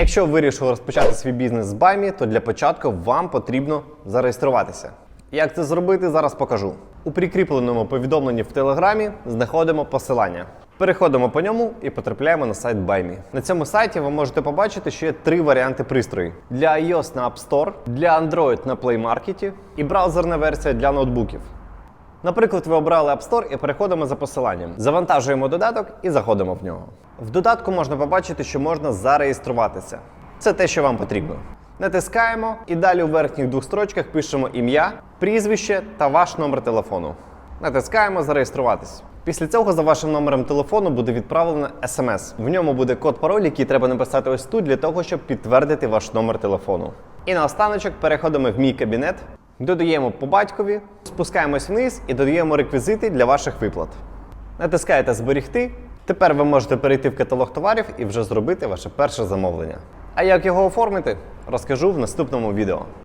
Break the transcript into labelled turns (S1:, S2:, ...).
S1: Якщо ви вирішили розпочати свій бізнес з Баймі, то для початку вам потрібно зареєструватися. Як це зробити, зараз покажу. У прикріпленому повідомленні в Телеграмі знаходимо посилання. Переходимо по ньому і потрапляємо на сайт Баймі. На цьому сайті ви можете побачити, що є три варіанти пристрою: для iOS на App Store, для Android на Play Market і браузерна версія для ноутбуків. Наприклад, ви обрали App Store і переходимо за посиланням. Завантажуємо додаток і заходимо в нього. В додатку можна побачити, що можна зареєструватися. Це те, що вам потрібно. Натискаємо і далі у верхніх двох строчках пишемо ім'я, прізвище та ваш номер телефону. Натискаємо зареєструватись. Після цього за вашим номером телефону буде відправлено смс. В ньому буде код пароль, який треба написати ось тут для того, щоб підтвердити ваш номер телефону. І наостаночок переходимо в мій кабінет, додаємо по батькові, спускаємось вниз і додаємо реквізити для ваших виплат. Натискаєте Зберігти. Тепер ви можете перейти в каталог товарів і вже зробити ваше перше замовлення. А як його оформити, розкажу в наступному відео.